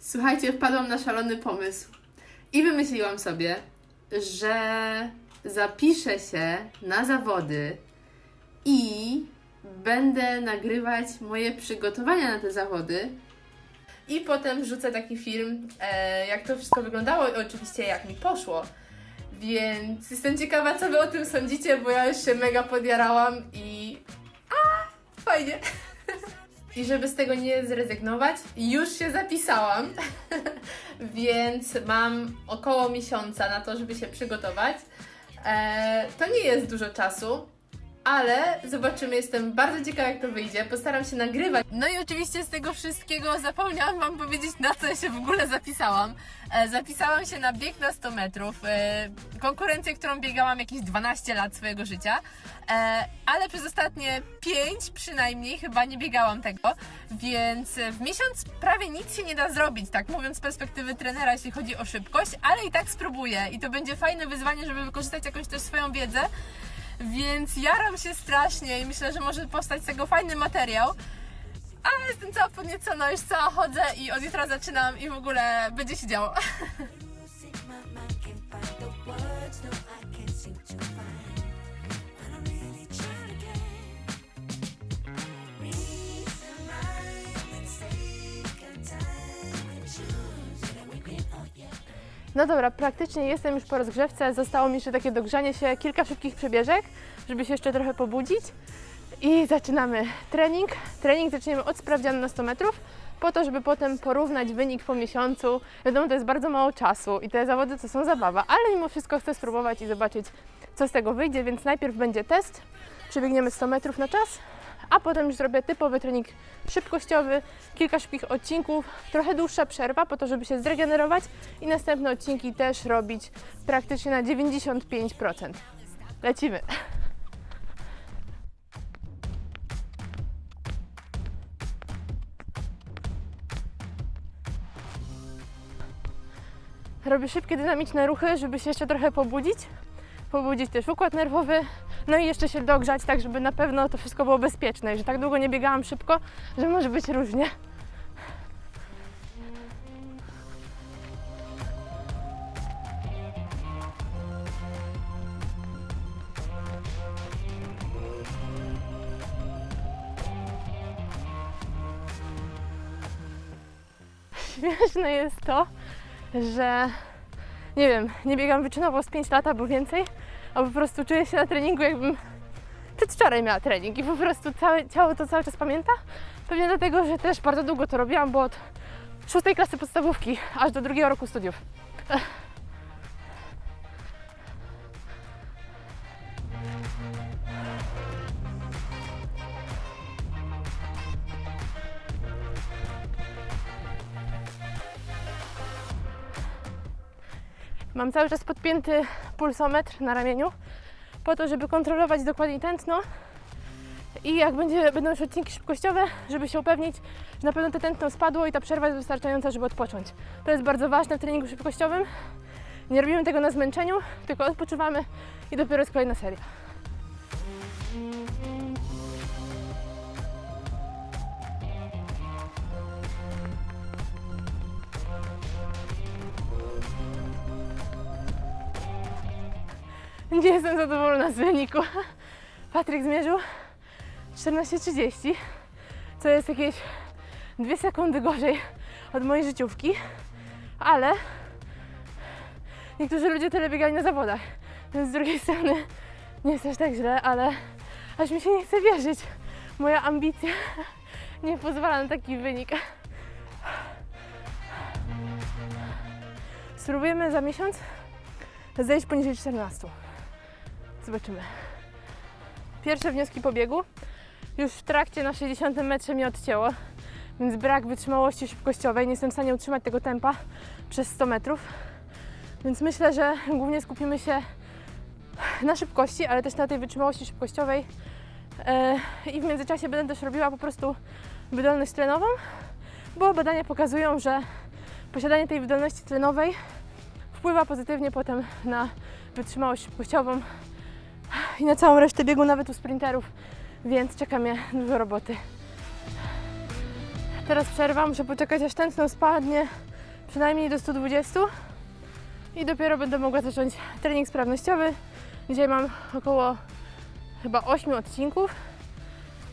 Słuchajcie, wpadłam na szalony pomysł i wymyśliłam sobie, że zapiszę się na zawody i będę nagrywać moje przygotowania na te zawody. I potem wrzucę taki film, e, jak to wszystko wyglądało i oczywiście jak mi poszło. Więc jestem ciekawa, co Wy o tym sądzicie, bo ja już się mega podjarałam i... A, fajnie. I żeby z tego nie zrezygnować, już się zapisałam, więc mam około miesiąca na to, żeby się przygotować. E, to nie jest dużo czasu, ale zobaczymy, jestem bardzo ciekawa jak to wyjdzie, postaram się nagrywać. No i oczywiście z tego wszystkiego zapomniałam Wam powiedzieć na co ja się w ogóle zapisałam. E, zapisałam się na bieg na 100 metrów, e, konkurencję, którą biegałam jakieś 12 lat swojego życia, e, ale przez ostatnie 5 przynajmniej chyba nie biegałam tego, więc w miesiąc prawie nic się nie da zrobić, tak mówiąc z perspektywy trenera, jeśli chodzi o szybkość, ale i tak spróbuję. I to będzie fajne wyzwanie, żeby wykorzystać jakąś też swoją wiedzę, więc jaram się strasznie i myślę, że może powstać z tego fajny materiał. Ale jestem cała podniecona, już cała chodzę i od jutra zaczynam i w ogóle będzie się działo. No dobra, praktycznie jestem już po rozgrzewce. Zostało mi jeszcze takie dogrzanie się, kilka szybkich przebieżek, żeby się jeszcze trochę pobudzić. I zaczynamy trening. Trening zaczniemy od sprawdzianu na 100 metrów, po to, żeby potem porównać wynik po miesiącu. Wiadomo, to jest bardzo mało czasu i te zawody to są zabawa, ale mimo wszystko chcę spróbować i zobaczyć, co z tego wyjdzie, więc najpierw będzie test. Przebiegniemy 100 metrów na czas, a potem już zrobię typowy trening szybkościowy, kilka szybkich odcinków, trochę dłuższa przerwa po to, żeby się zregenerować i następne odcinki też robić praktycznie na 95%. Lecimy! Robię szybkie, dynamiczne ruchy, żeby się jeszcze trochę pobudzić. Pobudzić też układ nerwowy, no i jeszcze się dogrzać, tak żeby na pewno to wszystko było bezpieczne i że tak długo nie biegałam szybko, że może być różnie. Śmieszne jest to, że nie wiem, nie biegam wyczynowo z 5 lat albo więcej, a po prostu czuję się na treningu jakbym przedwczoraj miała trening i po prostu całe ciało to cały czas pamięta. Pewnie dlatego, że też bardzo długo to robiłam, bo od szóstej klasy podstawówki aż do drugiego roku studiów. Mam cały czas podpięty pulsometr na ramieniu, po to, żeby kontrolować dokładnie tętno. I jak będzie, będą już odcinki szybkościowe, żeby się upewnić, że na pewno to tętno spadło i ta przerwa jest wystarczająca, żeby odpocząć. To jest bardzo ważne w treningu szybkościowym. Nie robimy tego na zmęczeniu, tylko odpoczywamy i dopiero jest kolejna seria. Nie jestem zadowolona z wyniku. Patryk zmierzył 14.30, co jest jakieś 2 sekundy gorzej od mojej życiówki, ale niektórzy ludzie tyle biegali na zawodach, więc z drugiej strony nie jest aż tak źle, ale aż mi się nie chce wierzyć. Moja ambicja nie pozwala na taki wynik. Spróbujemy za miesiąc zejść poniżej 14. Zobaczymy. Pierwsze wnioski po biegu. Już w trakcie na 60 metrze mnie odcięło, więc brak wytrzymałości szybkościowej. Nie jestem w stanie utrzymać tego tempa przez 100 metrów. Więc myślę, że głównie skupimy się na szybkości, ale też na tej wytrzymałości szybkościowej. E, I w międzyczasie będę też robiła po prostu wydolność tlenową, bo badania pokazują, że posiadanie tej wydolności tlenowej wpływa pozytywnie potem na wytrzymałość szybkościową i na całą resztę biegu, nawet u sprinterów, więc czeka mnie dużo roboty. Teraz przerwa, muszę poczekać aż tętno spadnie, przynajmniej do 120 i dopiero będę mogła zacząć trening sprawnościowy. Dzisiaj mam około chyba 8 odcinków.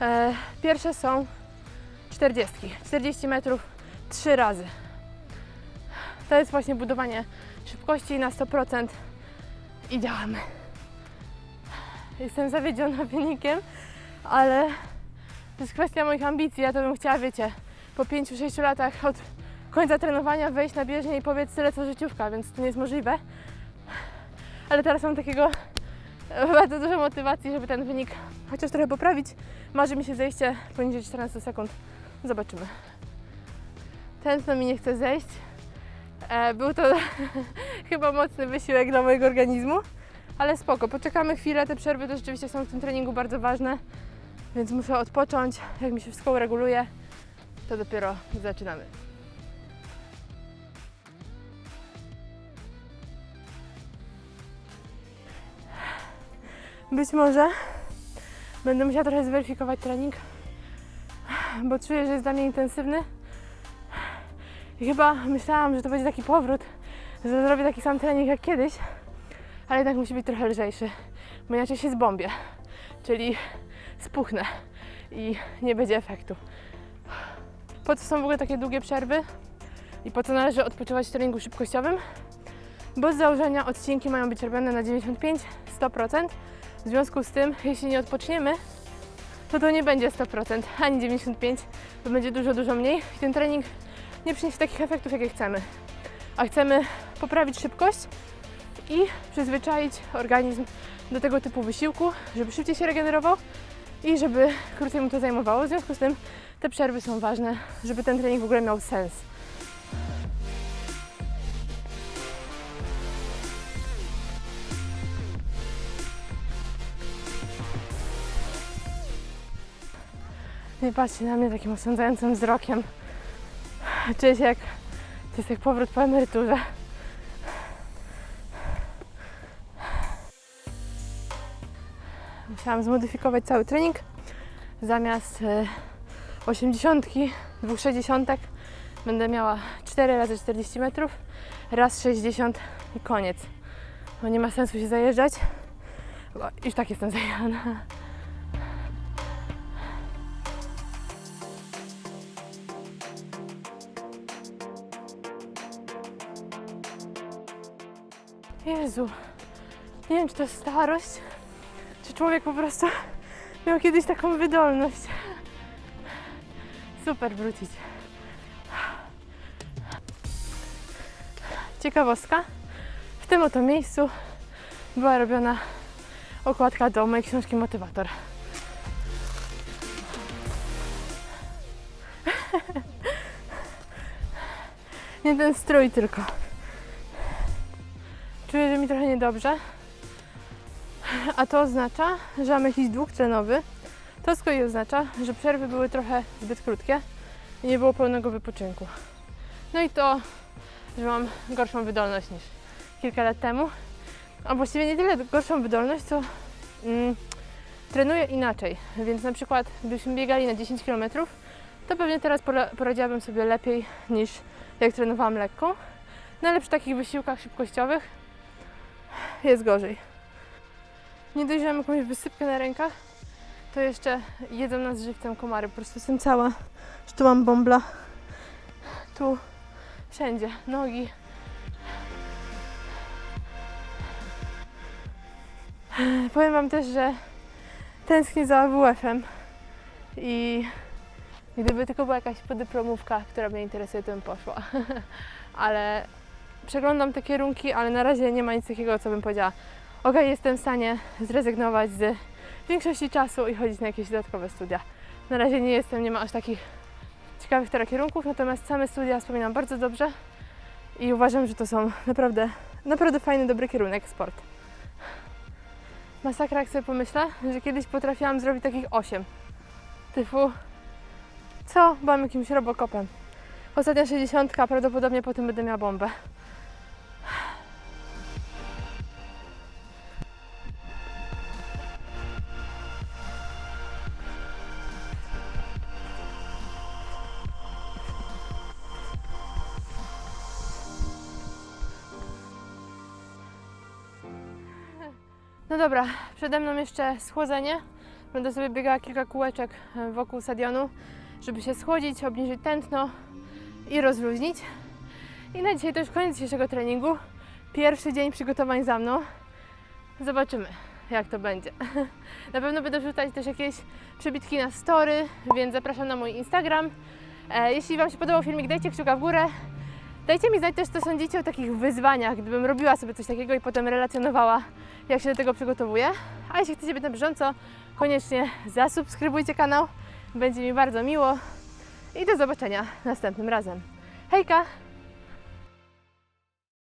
E, pierwsze są 40, 40 metrów 3 razy. To jest właśnie budowanie szybkości na 100% i działamy. Jestem zawiedziona wynikiem, ale to jest kwestia moich ambicji. Ja to bym chciała, wiecie, po 5-6 latach od końca trenowania wejść na bieżnię i powiedz tyle co życiówka, więc to nie jest możliwe. Ale teraz mam takiego bardzo dużo motywacji, żeby ten wynik chociaż trochę poprawić. Marzy mi się zejście poniżej 14 sekund. Zobaczymy. Tętno mi nie chce zejść. E, był to chyba mocny wysiłek dla mojego organizmu, ale spoko. Poczekamy chwilę. Te przerwy to rzeczywiście są w tym treningu bardzo ważne, więc muszę odpocząć. Jak mi się wszystko ureguluje, to dopiero zaczynamy. Być może będę musiała trochę zweryfikować trening, bo czuję, że jest dla mnie intensywny. I chyba myślałam, że to będzie taki powrót, że zrobię taki sam trening jak kiedyś, ale jednak musi być trochę lżejszy, bo inaczej się zbombię, czyli spuchnę i nie będzie efektu. Po co są w ogóle takie długie przerwy i po co należy odpoczywać w treningu szybkościowym? Bo z założenia odcinki mają być robione na 95-100%. W związku z tym, jeśli nie odpoczniemy, to to nie będzie 100% ani 95%, to będzie dużo, dużo mniej i ten trening nie przyniesie takich efektów, jakie chcemy. A chcemy poprawić szybkość i przyzwyczaić organizm do tego typu wysiłku, żeby szybciej się regenerował i żeby krócej mu to zajmowało. W związku z tym te przerwy są ważne, żeby ten trening w ogóle miał sens. Nie patrzcie na mnie takim osądzającym wzrokiem. Czuję się jak, to jest jak powrót po emeryturze. Musiałam zmodyfikować cały trening. Zamiast e, 80, dwóch 60 będę miała 4 razy 40 metrów, raz 60 i koniec. Bo nie ma sensu się zajeżdżać, bo już tak jestem zajechana. Jezu, nie wiem, czy to starość, czy człowiek po prostu miał kiedyś taką wydolność. Super wrócić. Ciekawostka. W tym oto miejscu była robiona okładka do mojej książki Motywator. Nie ten strój tylko. Czuję, że mi trochę niedobrze. A to oznacza, że mam jakiś dług tlenowy. To z kolei oznacza, że przerwy były trochę zbyt krótkie i nie było pełnego wypoczynku. No i to, że mam gorszą wydolność niż kilka lat temu. A właściwie nie tyle gorszą wydolność, co mm, trenuję inaczej. Więc na przykład, gdybyśmy biegali na 10 km, to pewnie teraz pora- poradziłabym sobie lepiej niż jak trenowałam lekką. No ale przy takich wysiłkach szybkościowych jest gorzej. Nie dość, że mam jakąś wysypkę na rękach, to jeszcze jedzą nas żywcem komary. Po prostu jestem cała, że tu mam bąbla. Tu, wszędzie, nogi. Powiem Wam też, że tęsknię za AWF-em i gdyby tylko była jakaś podyplomówka, która mnie interesuje, to bym poszła. ale przeglądam te kierunki, ale na razie nie ma nic takiego, co bym powiedziała. Ok, jestem w stanie zrezygnować z większości czasu i chodzić na jakieś dodatkowe studia. Na razie nie jestem, nie ma aż takich ciekawych teraz kierunków, natomiast same studia wspominam bardzo dobrze i uważam, że to są naprawdę, naprawdę fajny, dobry kierunek sport. Masakra, jak sobie pomyślę, że kiedyś potrafiłam zrobić takich 8. Typu, co? Byłam jakimś robokopem. Ostatnia 60, prawdopodobnie potem będę miała bombę. No dobra, przede mną jeszcze schłodzenie. Będę sobie biegała kilka kółeczek e, wokół stadionu, żeby się schłodzić, obniżyć tętno i rozluźnić. I na dzisiaj to już koniec dzisiejszego treningu. Pierwszy dzień przygotowań za mną. Zobaczymy, jak to będzie. Na pewno będę wrzucać też jakieś przebitki na story, więc zapraszam na mój Instagram. E, Jeśli Wam się podobał filmik, dajcie kciuka w górę. Dajcie mi znać też, co sądzicie o takich wyzwaniach, gdybym robiła sobie coś takiego i potem relacjonowała, jak się do tego przygotowuję. A jeśli chcecie być na bieżąco, koniecznie zasubskrybujcie kanał, będzie mi bardzo miło. I do zobaczenia następnym razem. Hejka!